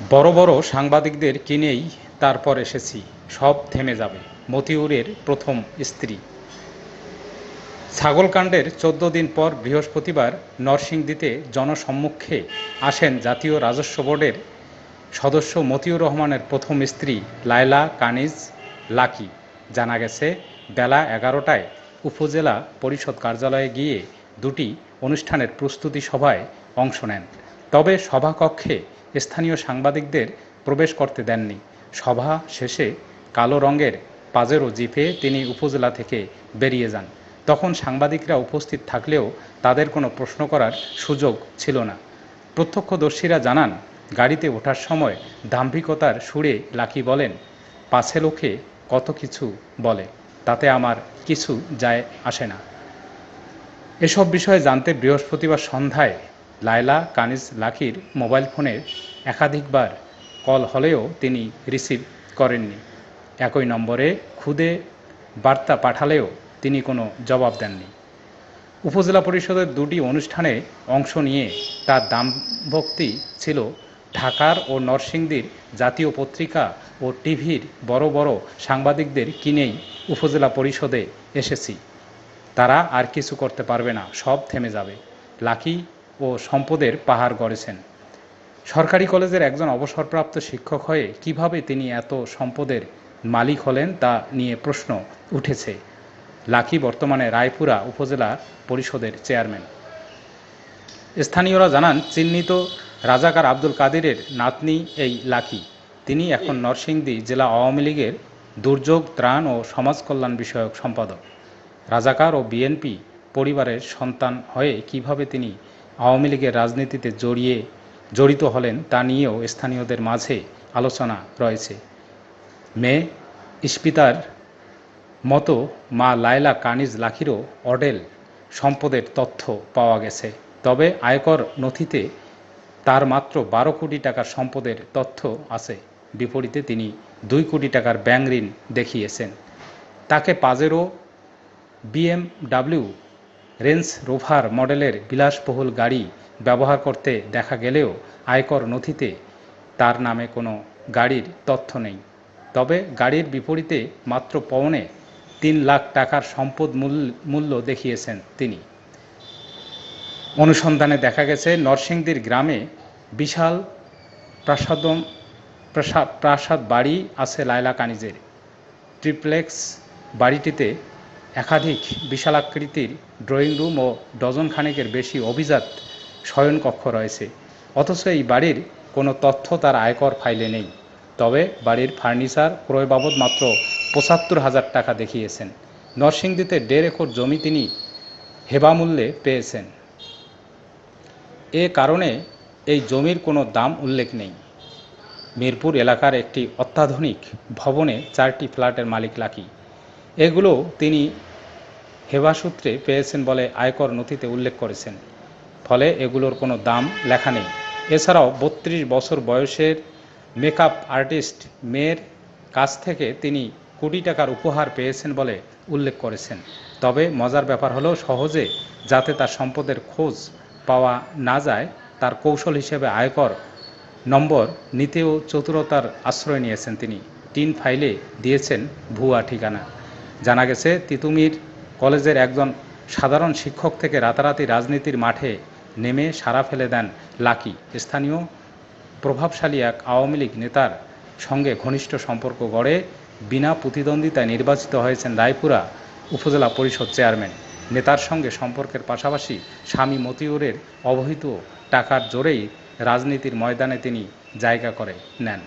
বড় বড় সাংবাদিকদের কিনেই তারপর এসেছি, সব থেমে যাবে, মতিউরের প্রথম স্ত্রী। ছাগলকাণ্ডের চোদ্দ দিন পর বৃহস্পতিবার নরসিংদীতে জনসম্মুখে আসেন জাতীয় রাজস্ব বোর্ডের সদস্য মতিউর রহমানের প্রথম স্ত্রী লায়লা কানিজ লাকি। জানা গেছে, বেলা এগারোটায় উপজেলা পরিষদ কার্যালয়ে গিয়ে দুটি অনুষ্ঠানের প্রস্তুতি সভায় অংশ নেন। তবে সভাকক্ষে স্থানীয় সাংবাদিকদের প্রবেশ করতে দেননি। সভা শেষে কালো রঙের পাজেরো জিপে তিনি উপজেলা থেকে বেরিয়ে যান। তখন সাংবাদিকরা উপস্থিত থাকলেও তাদের কোনো প্রশ্ন করার সুযোগ ছিল না। প্রত্যক্ষদর্শীরা জানান, গাড়িতে ওঠার সময় দাম্ভিকতার সুরে লাকি বলেন, পাছে লোকে কত কিছু বলে, তাতে আমার কিছু যায় আসে না। এসব বিষয়ে জানতে বৃহস্পতিবার সন্ধ্যায় লায়লা কানিজ লাকির মোবাইল ফোনে একাধিকবার কল হলেও তিনি রিসিভ করেননি। একই নম্বরে খুদে বার্তা পাঠালেও তিনি কোনো জবাব দেননি। উপজেলা পরিষদের দুটি অনুষ্ঠানে অংশ নিয়ে তার দামভক্তি ছিল ঢাকার ও নরসিংদীর জাতীয় পত্রিকা ও টিভির বড় বড় সাংবাদিকদের কিনেই উপজেলা পরিষদে এসেছি। তারা আর কিছু করতে পারবে না, সব থেমে যাবে। লাকি ও সম্পদের পাহাড় গড়েছেন। সরকারি কলেজের একজন অবসরপ্রাপ্ত শিক্ষক হয়ে কীভাবে তিনি এত সম্পদের মালিক হলেন তা নিয়ে প্রশ্ন উঠেছে লাকি বর্তমানে রায়পুরা উপজেলা পরিষদের চেয়ারম্যান। স্থানীয়রা জানান, চিহ্নিত রাজাকার আব্দুল কাদিরের নাতনি এই লাকি। তিনি এখন নরসিংদী জেলা আওয়ামী লীগের দুর্যোগ, ত্রাণ ও সমাজ কল্যাণ বিষয়ক সম্পাদক। রাজাকার ও বিএনপি পরিবারের সন্তান হয়ে কীভাবে তিনি আওয়ামী লীগের রাজনীতিতে জড়িয়ে জড়িত হলেন তা নিয়েও স্থানীয়দের মাঝে আলোচনা রয়েছে। মেয়ে ইস্পিতার মতো মা লায়লা কানিজ লাখিরও অডেল সম্পদের তথ্য পাওয়া গেছে। তবে আয়কর নথিতে তার মাত্র বারো কোটি টাকার সম্পদের তথ্য আছে। বিপরীতে তিনি দুই কোটি টাকার ব্যাংক ঋণ দেখিয়েছেন। তাকে পাজেরো বিএমডাব্লিউ রেঞ্জ রোভার মডেলের বিলাসবহুল গাড়ি ব্যবহার করতে দেখা গেলেও আয়কর নথিতে তার নামে কোনো গাড়ির তথ্য নেই। তবে গাড়ির বিপরীতে মাত্র পৌনে তিন লাখ টাকার সম্পদ মূল- মূল্য দেখিয়েছেন তিনি। অনুসন্ধানে দেখা গেছে, নরসিংদীর গ্রামে বিশাল প্রাসাদম, প্রাসাদ প্রাসাদ বাড়ি আছে লায়লা কানিজের। ট্রিপ্লেক্স বাড়িটিতে একাধিক বিশালাকৃতির ড্রয়িং রুম ও ডজন খানেকের বেশি অভিজাত শয়নকক্ষ রয়েছে। অথচ এই বাড়ির কোনো তথ্য তার আয়কর ফাইলে নেই। তবে বাড়ির ফার্নিচার ক্রয় বাবদ মাত্র পঁচাত্তর হাজার টাকা দেখিয়েছেন। নরসিংদীতে দেড় একর জমি তিনি হেবামূল্যে পেয়েছেন। এ কারণে এই জমির কোনো দাম উল্লেখ নেই। মিরপুর এলাকার একটি অত্যাধুনিক ভবনে চারটি ফ্ল্যাটের মালিক লাকি। এগুলো তিনি হেবাসূত্রে পেয়েছেন বলে আয়কর নথিতে উল্লেখ করেছেন। ফলে এগুলোর কোনো দাম লেখা নেই। এছাড়াও বত্রিশ বছর বয়সের মেকআপ আর্টিস্ট মেয়ের কাছ থেকে তিনি কোটি টাকার উপহার পেয়েছেন বলে উল্লেখ করেছেন। তবে মজার ব্যাপার হলো, সহজে যাতে তার সম্পদের খোঁজ পাওয়া না যায়, তার কৌশল হিসেবে আয়কর নম্বর নিতেও চতুরতার আশ্রয় নিয়েছেন তিনি। টিন ফাইলে দিয়েছেন ভুয়া ঠিকানা। জানা গেছে, তিতুমির কলেজের একজন সাধারণ শিক্ষক থেকে রাতারাতি রাজনীতির মাঠে নেমে সারা ফেলে দেন লাকি। স্থানীয় প্রভাবশালী এক আওয়ামী লীগ নেতার সঙ্গে ঘনিষ্ঠ সম্পর্ক গড়ে বিনা প্রতিদ্বন্দ্বিতায় নির্বাচিত হয়েছেন রায়পুরা উপজেলা পরিষদ চেয়ারম্যান। নেতার সঙ্গে সম্পর্কের পাশাপাশি স্বামী মতিউরের অবহিত টাকার জোরেই রাজনীতির ময়দানে তিনি জায়গা করে নেন।